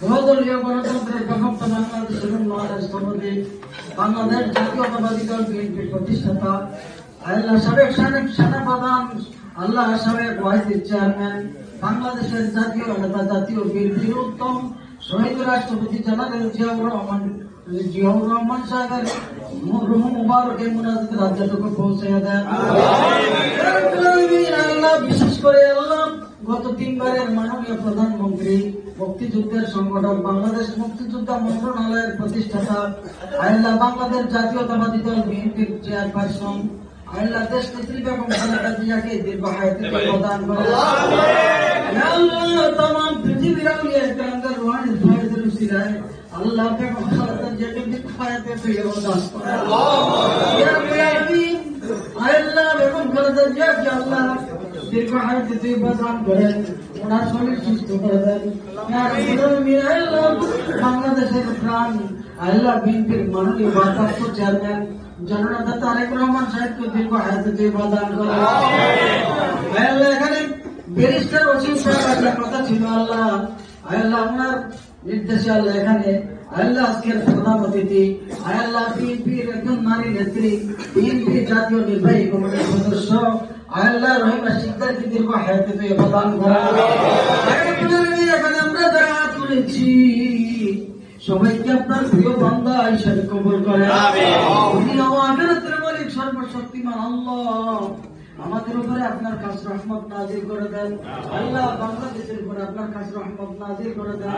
বহুদলীয় গণতন্ত্রের প্রভক্ত বাংলাদেশের উন্নয়নের স্থপতি বাংলাদেশ জাতীয়তাবাদী দল বিএনপির প্রতিষ্ঠাতা আল্লাহ সাবেক সাবেক সেনাপ্রধান আল্লাহ সাবেক ওয়াইসির চেয়ারম্যান বাংলাদেশের জাতীয় নেতা জাতীয় বীর বীরোত্তম শহীদ রাষ্ট্রপতি জেনারেল জিয়াউর রহমান জিয়াউর রহমান সাহেবের রুহ মুবারকে মুনাজাত রাজ্যটুকু পৌঁছে দেন। আল্লাহ বিশেষ করে আল্লাহ তিনবারের মাননীয় প্রধানমন্ত্রী মুক্তিযুদ্ধের সংগঠক বাংলাদেশ মুক্তিযোদ্ধা মন্ত্রণালয়ের প্রতিষ্ঠাতা আইল্লা বাংলাদেশ জাতীয়তাবাদী দল বিএনপির চেয়ারপারসন আইল্লা দেশ নেত্রী বেগম খালেদা জিয়াকে দীর্ঘায়িত প্রদান করেন। পৃথিবীর আমি আল্লাহ হায়াতে তুই প্রদান করেন। ওনার শরীর সুস্থ এখানে ব্যারিস্টার ওসিম সাহেব কথা ছিল, আল্লাহ আল্লাহ আপনার নির্দেশে আল্লাহ এখানে আজকের প্রধান অতিথি আল্লাহ বিএনপির একজন নারী নেত্রী বিএনপি জাতীয় নির্বাহী কমিটির সদস্য আল্লাহ রহিমা শিকদারকে দীর্ঘ হায়াতে তুই প্রদান করা। এখানে আমরা যারা হাত তুলেছি সবাইকে আপনার প্রিয় বান্দা হিসাবে কবুল করে। আখিরাতের মালিক সর্বশক্তিমান আল্লাহ। আমাদের উপরে আপনার কাছ রহমত নাজিল করে দেন। আল্লাহ বাংলাদেশের উপরে আপনার কাছ রহমত নাজিল করে দেন।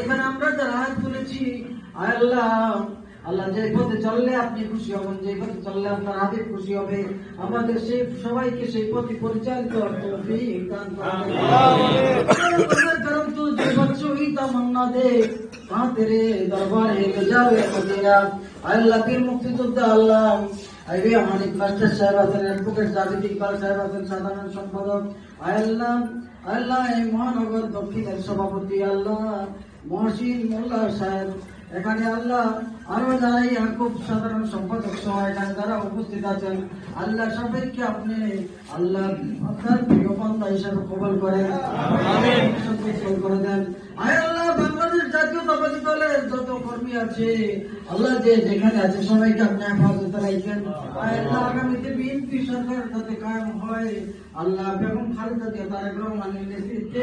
এখানে আমরা যারা হাত তুলেছি আল্লাহ আল্লাহ যে পথে চললে আপনি খুশি হবেন, যে পথে চললে আপনার হাতে খুশি হবে। আমাদের সেই, সবাইকে সেই পথে পরিচালিত সাধারণ সম্পাদক। আল্লাহ আল্লাহ মহানগর দক্ষিণের সভাপতি, আল্লাহ। মহসিন মোল্লা সাহেব এখানে আল্লাহ আরও যারা খুব সাধারণ সম্পাদক সহ এখানে যারা উপস্থিত আছেন আল্লাহ সবাইকে আপনি আল্লাহ আপনার প্রিয় হিসাবে কবল করেন। করে দেন। আয় আল্লাহ বাংলাদেশ জাতীয়তাবাদী দলের যত কর্মী আছে আল্লাহ যে যেখানে আছে সবাইকে আপনি হেফাজত রাখেন। আয় আল্লাহ আগামীতে বিএনপি সরকার যাতে কায়েম হয় আল্লাহ বেগম খালেদা জিয়া তারেক রহমানের নেতৃত্বে